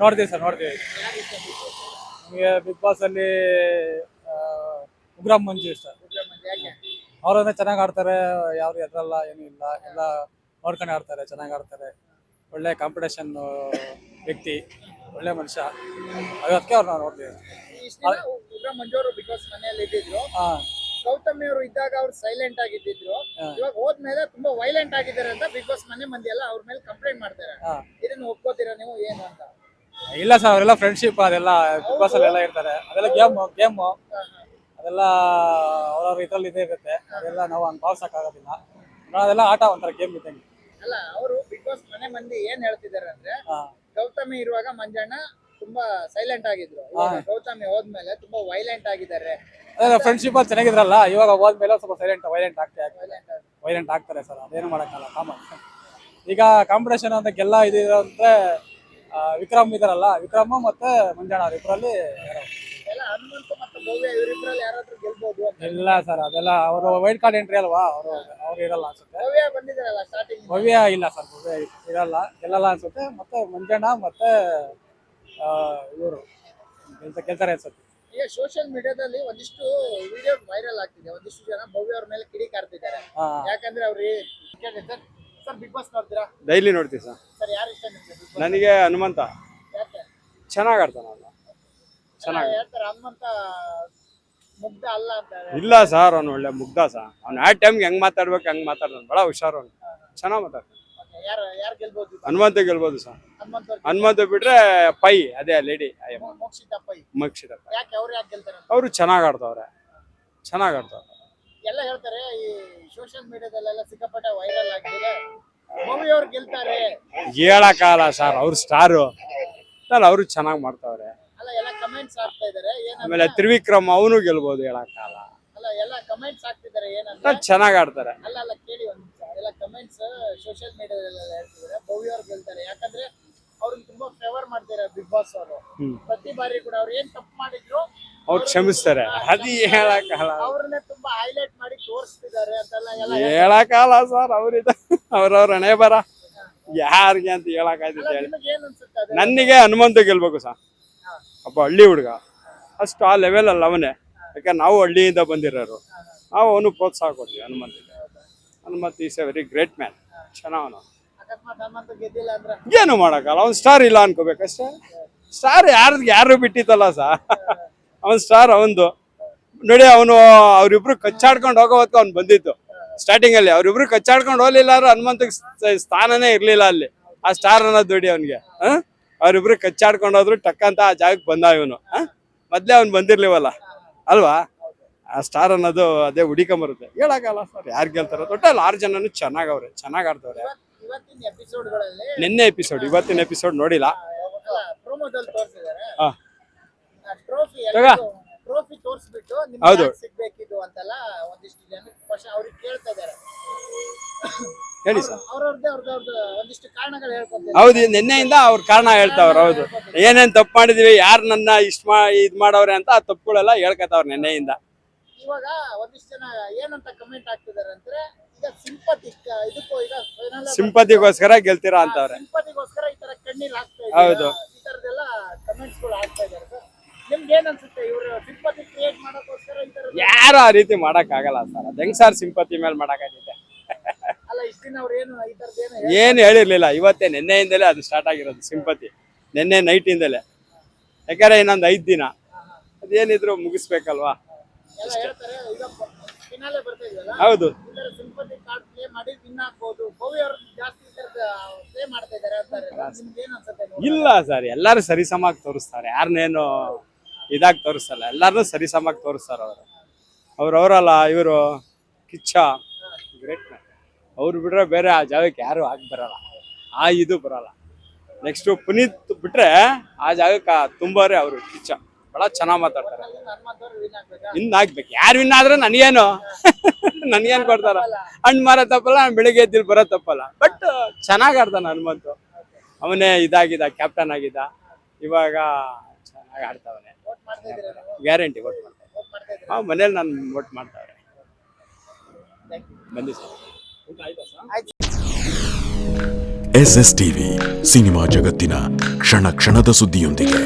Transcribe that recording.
ನೋಡ್ತೀವಿ ಸರ್ ನೋಡ್ತೀವಿ? ನಮಗೆ ಬಿಗ್ ಬಾಸ್ ಅಲ್ಲಿ ಉಗ್ರಂ ಮಂಜು ಇಷ್ಟ. ಅವರನ್ನ ಚೆನ್ನಾಗಿ ಆಡ್ತಾರೆ ಯಾರು ಎದ್ರಲ್ಲ ಏನೂ ಇಲ್ಲ. ಎಲ್ಲ ನೋಡ್ಕೊಂಡು ಆಡ್ತಾರೆ ಚೆನ್ನಾಗಿ ಆಡ್ತಾರೆ. ಒಳ್ಳೆ ಕಾಂಪಿಟೇಷನ್ ವ್ಯಕ್ತಿ ಒಳ್ಳೆ ಮನುಷ್ಯ. ಅದಕ್ಕೆ ನಾವು ನೋಡ್ತೀವಿ. ಇಷ್ಟ ದಿನ ಉಗ್ರ ಮಂಜು ಅವರು ಬಿಗ್ ಬಾಸ್ ಮನೆಯಲ್ಲಿ ಇದ್ದಿದ್ರು ಹಾಂ. ಗೌತಮಿ ಅವರು ಇದ್ದಾಗ ಅವ್ರು ಸೈಲೆಂಟ್ ಆಗಿದ್ದಿದ್ರು. ಇವಾಗ ಹೋದ್ಮೇಲೆ ತುಂಬಾ ವೈಲೆಂಟ್ ಆಗಿದ್ದಾರೆ ಅಂತ ಬಿಗ್ ಬಾಸ್ ಮನೆ ಮಂದಿ ಎಲ್ಲ ಅವ್ರ ಮೇಲೆ ಕಂಪ್ಲೇಂಟ್ ಮಾಡ್ತಾರೆ. ಇದನ್ನ ಒಪ್ಕೋತೀರಾ ನೀವು ಏನು ಅಂತ? ಇಲ್ಲ ಸರ್ ಅವರೆಲ್ಲ ಫ್ರೆಂಡ್ಶಿಪ್ ಅದೆಲ್ಲ ಬಿಗ್ ಬಾಸ್ ಅಲ್ಲೆಲ್ಲ ಇರ್ತಾರೆ. ಅದೆಲ್ಲ ಗೇಮ್ ಗೇಮ್. ಅದೆಲ್ಲ ಅವ್ರವ್ರ ಇದ್ರಲ್ಲಿ ಇದೇ ಇರುತ್ತೆ. ಅದೆಲ್ಲ ನಾವು ಅನ್ಭವ್ಸೋಕ್ ಆಗೋದಿಲ್ಲ ಅದೆಲ್ಲ ಆಟ ಒಂಥರ ಗೇಮ್ ಇದ್ದಂಗೆ. ಅಲ್ಲ ಅವರು ಬಿಗ್ ಬಾಸ್ ಮನೆ ಮಂದಿ ಏನ್ ಹೇಳ್ತಿದ್ದಾರೆ ಅಂದ್ರೆ ಗೌತಮಿ ಇರುವಾಗ ಮಂಜಣ್ಣ ತುಂಬಾ ಸೈಲೆಂಟ್ ಆಗಿದ್ರು. ಇವಾಗ. ಗೌತಮಿ ಹೋದ್ಮೇಲೆ ತುಂಬಾ ವೈಲೆಂಟ್ ಆಗಿದ್ದಾರೆ. ಫ್ರೆಂಡ್ಶಿಪ್ ಅಲ್ಲಿ ಚೆನ್ನಾಗಿದ್ರಲ್ಲ ಇವಾಗ ಹೋದ್ಮೇಲೆ ಸ್ವಲ್ಪ ಸೈಲೆಂಟ್ ವೈಲೆಂಟ್ ಆಗ್ತಾ ವೈಲೆಂಟ್ ವೈಲೆಂಟ್ ಆಗ್ತಾರೆ ಸರ್ ಅದೇನು ಮಾಡೋಕ್ಕಲ್ಲ ಕಾಮನ್ ಈಗ ಕಾಂಪಿಟೇಷನ್ ಅಂತ ಗೆಲ್ಲ ಇದಿರೋ ಅಂದ್ರೆ ವಿಕ್ರಮ್ ಇದಾರಲ್ಲ ವಿಕ್ರಮ್ ಮತ್ತೆ ಮಂಜಾಣ ಇಬ್ಬರಲ್ಲಿ ಇಲ್ಲ ಸರ್ ಅದೆಲ್ಲ ಅವರು ವೈಟ್ ಕಾರ್ಡ್ ಎಂಟ್ರಿ ಅಲ್ವಾ ಅವರು ಅವ್ರು ಇರಲ್ಲ ಅನ್ಸುತ್ತೆ. ಭವ್ಯ ಇಲ್ಲ ಸರ್ ಭವ್ಯ ಇರಲ್ಲ ಗೆಲ್ಲಲ್ಲ ಅನ್ಸುತ್ತೆ ಮತ್ತೆ ಮಂಜಣ್ಣ ಮತ್ತೆ ಇವರು ಎಂತ ಕೇಳ್ತಾರೆ ಅನ್ಸುತ್ತೆ. ಈಗ ಸೋಷಿಯಲ್ ಮೀಡಿಯಾದಲ್ಲಿ ಒಂದಿಷ್ಟು ವಿಡಿಯೋ ವೈರಲ್ ಆಗ್ತಿದೆ. ಒಂದಿಷ್ಟು ಜನ ಭವ್ಯ ಅವ್ರ ಮೇಲೆ ಕಿಡಿ ಕಾರ್ತಿದ್ದಾರೆ. ಯಾಕಂದ್ರೆ ಅವ್ರಿ ಸರ್ ಸರ್ ಬಿಗ್ ಬಾಸ್ ನೋಡ್ತೀರಾ? ಡೈಲಿ ನೋಡ್ತೀವಿ ಸರ್. ಸರ್ ಯಾರು ಇಷ್ಟ ನಿಮ್ಗೆ ನನಗೆ ಹನುಮಂತ. ಯಾಕೆ? ಚೆನ್ನಾಗಿ ಆಡ್ತಾನೆ ಅವನು. ಎಲ್ಲ ಹೇಳ್ತಾರೆ ಹನುಮಂತ ಮುಗ್ಧ ಅಲ್ಲ ಅಂತ ಇಲ್ಲ ಸರ್ ಅವ್ನು ಒಳ್ಳೆ ಮುಗ್ಧ ಸರ್. ಅವ್ನು ಆ ಟೈಮ್ಗೆ ಹೆಂಗ್ ಮಾತಾಡ್ಬೇಕು ಹಂಗ್ ಮಾತಾಡ್ತಾನೆ. ಬಹಳ ಹುಷಾರು ಅವ್ನು. ಚೆನ್ನಾಗಿ ಮಾತಾಡ್ತಾನೆ. ಹನುಮಂತ ಗೆಲ್ಬಹುದು ಸರ್. ಹನುಮಂತ ಬಿಟ್ರೆ ಪೈ ಅದೇ ಲೇಡಿ ಮೋಕ್ಷಿತ ಅವ್ರು ಯಾಕೆ ಗೆಲ್ತಾರೆ ಅಂತ? ಅವರು ಚೆನ್ನಾಗ್ ಆಡ್ತಾವ್ರೆ. ಚೆನ್ನಾಗ್ ಆಡ್ತಾವ್ರೆ. ಎಲ್ಲ ಹೇಳ್ತಾರೆ ಈ ಸೋಷಿಯಲ್ ಮೀಡಿಯಾದಲ್ಲೆಲ್ಲ ಸಿಕ್ಕಾಪಟ್ಟೆ ವೈರಲ್ ಆಗ್ತಿದೆ. ಭವ್ಯ ಅವ್ರು ಗೆಲ್ತಾರೆ. ಹೇಳಕ್ಕಾಗಲ್ಲ ಸರ್ ಅವ್ರು ಸ್ಟಾರು ಅಲ್ಲ ಅವರು ಚೆನ್ನಾಗಿ ಮಾಡ್ತಾವ್ರೆ. ಅಲ್ಲ ಎಲ್ಲ ಕಮೆಂಟ್ಸ್ ಆಗ್ತಾ ಇದಾರೆ ಆಮೇಲೆ ತ್ರಿವಿಕ್ರಮ್ ಅವನು ಗೆಲ್ಬೋದು ಹೇಳಕ್ಕಾಗಲ್ಲ. ಅಲ್ಲ ಎಲ್ಲ ಕಮೆಂಟ್ಸ್ ಆಗ್ತಿದ್ದಾರೆ ಏನಂತ ಚೆನ್ನಾಗಿ ಆಡ್ತಾರೆ. ಅಲ್ಲ ಅಲ್ಲ ಕೇಳಿ ಒಂದ್ ಎಲ್ಲ ಕಮೆಂಟ್ಸ್ ಸೋಷಿಯಲ್ ಮೀಡಿಯಾದಲ್ಲೆಲ್ಲ ಹೇಳ್ತಿದ್ದಾರೆ ಭವ್ಯ ಅವ್ರು ಹೇಳ್ತಾರೆ. ಯಾಕಂದ್ರೆ ಅವ್ರನ್ನ ತುಂಬಾ ಫೇವರ್ ಮಾಡ್ತಾರೆ ಬಿಗ್ ಬಾಸ್ ಅವರು. ಪ್ರತಿ ಬಾರಿ ಕೂಡ ಅವ್ರು ಏನ್ ತಪ್ಪು ಮಾಡಿದ್ರು ಅವ್ರು ಕ್ಷಮಿಸ್ತಾರೆ. ಅದು ಹೇಳಕ್ಕಾಗಲ್ಲ. ಅವ್ರನ್ನೇ ತುಂಬಾ ಹೈಲೈಟ್ ಮಾಡಿ ತೋರಿಸ್ತಿದ್ದಾರೆ ಅಂತೆಲ್ಲ ಎಲ್ಲ ಹೇಳಕ್ಕಾಗಲ್ಲ ಸರ್ ಅವ್ರಿದ. ಅವ್ರವ್ರ ಹಣೆ ಬರ. ಯಾರಿಗೆ ಅಂತ ಹೇಳಕ್ ಹೇಳಿ. ಏನ್ ಅನ್ಸುತ್ತೆ ನನಗೆ ಹನುಮಂತ ಗೆಲ್ಬೇಕು ಸರ್. ಒಬ್ಬ ಹಳ್ಳಿ ಹುಡುಗ. ಅಷ್ಟು ಆ ಲೆವೆಲ್ ಅಲ್ಲ ಅವನೇ. ಯಾಕಂದ್ರೆ ನಾವು ಹಳ್ಳಿಯಿಂದ ಬಂದಿರೋರು. ನಾವು ಅವನು ಪ್ರೋತ್ಸಾಹ ಕೊಡ್ತೀವಿ ಹನುಮಂತಿಗೆ. Hanumanth is a very great man. ಅಂದ್ರೆ? ಏನು ಮಾಡೋಕ್ಕಲ್ಲ ಅವ್ನು ಸ್ಟಾರ್ ಇಲ್ಲ ಅನ್ಕೋಬೇಕಷ್ಟೇ ಸ್ಟಾರ್ ಯಾರ್ದು ಯಾರು ಬಿಟ್ಟಿತ್ತಲ್ಲ ಸರ್ ಅವನ್ ಸ್ಟಾರ್ ಅವಂದು. ನೋಡಿ ಅವನು ಅವ್ರಿಬ್ರು ಕಚ್ಚಾಡ್ಕೊಂಡು ಹೋಗೋ ಹೊತ್ತು ಅವ್ನು ಬಂದಿತ್ತು ಸ್ಟಾರ್ಟಿಂಗ್ ಅಲ್ಲಿ ಅವ್ರಿಬ್ರು ಕಚ್ಚಾಡ್ಕೊಂಡು ಹೋಗ್ಲಿಲ್ಲ ಅಂದ್ರೆ ಹನುಮಂತಗ್ ಸ್ಥಾನನೇ ಇರ್ಲಿಲ್ಲ ಅಲ್ಲಿ. ಆ ಸ್ಟಾರ್ ಅನ್ನೋದು ದುಡಿ ಅವನಿಗೆ. ಅವ್ರಿಬ್ರು ಕಚ್ಚಾಡ್ಕೊಂಡು ಹೋದ್ರು ಟಕ್ಕಂತ ಆ ಜಾಗಕ್ಕೆ ಬಂದ ಇವನು. ಮೊದ್ಲೇ ಅವ್ನು ಬಂದಿರ್ಲಿವಲ್ಲ. ಅಲ್ವಾ? ಆ ಸ್ಟಾರ್ ಅನ್ನೋದು ಅದೇ ಹುಡಿಕೊಂಬರುತ್ತೆ. ಹೇಳಕ್ಕಾಗಲ್ಲ ಸರ್ ಯಾರು ಗೆಲ್ತಾರ ಟೋಟಲ್ ಆರು ಜನನು ಚೆನ್ನಾಗವ್ರೆ ಚೆನ್ನಾಗಿ ಆಡ್ತವ್ರೆ ನಿನ್ನೆ ಎಪಿಸೋಡ್ ಇವತ್ತಿನ ಎಪಿಸೋಡ್ ನೋಡಿಲ್ಲ. ಹಾ. ಹೌದು. ಹೇಳಿ ಸರ್ ಹೌದು ನಿನ್ನೆಯಿಂದ ಅವ್ರ ಕಾರಣ ಹೇಳ್ತಾವ್ರ ಹೌದು. ಏನೇನ್ ತಪ್ಪು ಮಾಡಿದೀವಿ ಯಾರು ನನ್ನ ಇಷ್ಟ ಇದ್ ಮಾಡವ್ರೆ ಅಂತ ಆ ತಪ್ಪುಗಳೆಲ್ಲ ಹೇಳ್ಕತಾವ್ರ ನಿನ್ನೆಯಿಂದ. ಇವಾಗ ಒಂದಿಷ್ಟು ಜನ ಏನಂತ ಕಮೆಂಟ್ ಹಾಕ್ತಿದ್ದಾರೆ ಅಂದ್ರೆ ಈಗ ಸಿಂಪತಿ ಇದಕ್ಕೂ ಈಗ ಸಿಂಪತಿಗೋಸ್ಕರ ಗೆಲ್ತೀರಾ ಅಂತವ್ರೆ ಸಿಂಪತಿಗೋಸ್ಕರ ಈ ತರ ಕಣ್ಣೀರ್ ಹಾಕ್ತಾ ಹೌದು. ಇದ್ದಾರೆ ಈ ತರದೆಲ್ಲ ಕಮೆಂಟ್ಸ್ಗಳು ಆಗ್ತಾ ಇದ್ದಾರೆ ಸರ್ ನಿಮ್ಗೆ ಏನ್ ಅನ್ಸುತ್ತೆ ಇವರು ಸಿಂಪತಿ ಕ್ರಿಯೇಟ್ ಈ ತರ ಯಾರು ಆ ರೀತಿ ಮಾಡಕ್ ಆಗಲ್ಲ ಸರ್ ಅದ್ ಹೆಂಗ್ ಸರ್ ಸಿಂಪತಿ ಮೇಲೆ ಮಾಡಕ್ಕಾಗಿದೆ ಅಲ್ಲ ಇಷ್ಟ ದಿನ ಅವ್ರು ಏನು ಈ ತರದ್ ಏನು ಏನ್ ಹೇಳಿರ್ಲಿಲ್ಲ. ಇವತ್ತೇ ನಿನ್ನೆಯಿಂದಲೇ ಅದು ಸ್ಟಾರ್ಟ್ ಆಗಿರೋದು ಸಿಂಪತಿ ನಿನ್ನೆ ನೈಟ್ ಇಂದಲೇ. ಯಾಕಂದ್ರೆ ಇನ್ನೊಂದು ಐದ್ ದಿನ. ಅದೇನಿದ್ರು ಮುಗಿಸ್ಬೇಕಲ್ವಾ? ಹೌದು. ಅವರು? ಇಲ್ಲ ಸರ್. ಎಲ್ಲಾರು ಸರಿಸಮಾಗಿ ತೋರಿಸ್ತಾರೆ. ಯಾರನ್ನೇನು ಇದಾಗಿ ತೋರಿಸಲ್ಲ. ಎಲ್ಲಾರನ್ನೂ ಸರಿಸಮಾಗಿ ತೋರಿಸ್ತಾರೆ ಅವರು. ಅವ್ರವರಲ್ಲ ಇವರು ಕಿಚ್ಚ. ಗ್ರೇಟ್ ಮ್ಯಾನ್ ಅವ್ರು ಬಿಟ್ರೆ ಬೇರೆ ಆ ಜಾಗಕ್ಕೆ ಯಾರು ಆಗಿ ಬರಲ್ಲ. ಆ ಇದು ಬರಲ್ಲ. ನೆಕ್ಸ್ಟು ಪುನೀತ್ ಬಿಟ್ರೆ ಆ ಜಾಗಕ್ಕೆ ತುಂಬಾರೇ ಅವರು ಕಿಚ್ಚ. ಬಹಳ ಚೆನ್ನಾಗಿ ಮಾತಾಡ್ತಾರೆ. ಇನ್ನು ಆಗ್ಬೇಕು. ಯಾರು ವಿನ್ ಆದ್ರೆ ನನಗೇನು? ನನಗೇನು ಕೊಡ್ತಾರ? ಹಣ್ಣು ಮಾರೋ ತಪ್ಪಲ್ಲ ಬೆಳಿಗ್ಗೆ ಎದ್ದಿಲ್ ಬರೋ ತಪ್ಪಲ್ಲ. ಬಟ್ ಚೆನ್ನಾಗಿ ಆಡ್ತಾನೆ ಹನುಮಂತು. ಅವನೇ ಇದಾಗಿದ್ದ ಕ್ಯಾಪ್ಟನ್ ಆಗಿದ್ದ. ಇವಾಗ ಚೆನ್ನಾಗಿ ಆಡ್ತಾವನೆ. ಗ್ಯಾರಂಟಿ ಓಟ್ ಮಾಡ್ತಾರೆ ಹಾಂ ಮನೇಲಿ ನಾನು ಓಟ್ ಮಾಡ್ತಾವ್ರೆ. ಬನ್ನಿ sir. S S TV cinema ಜಗತ್ತಿನ ಕ್ಷಣ ಕ್ಷಣದ ಸುದ್ದಿಯೊಂದಿಗೆ.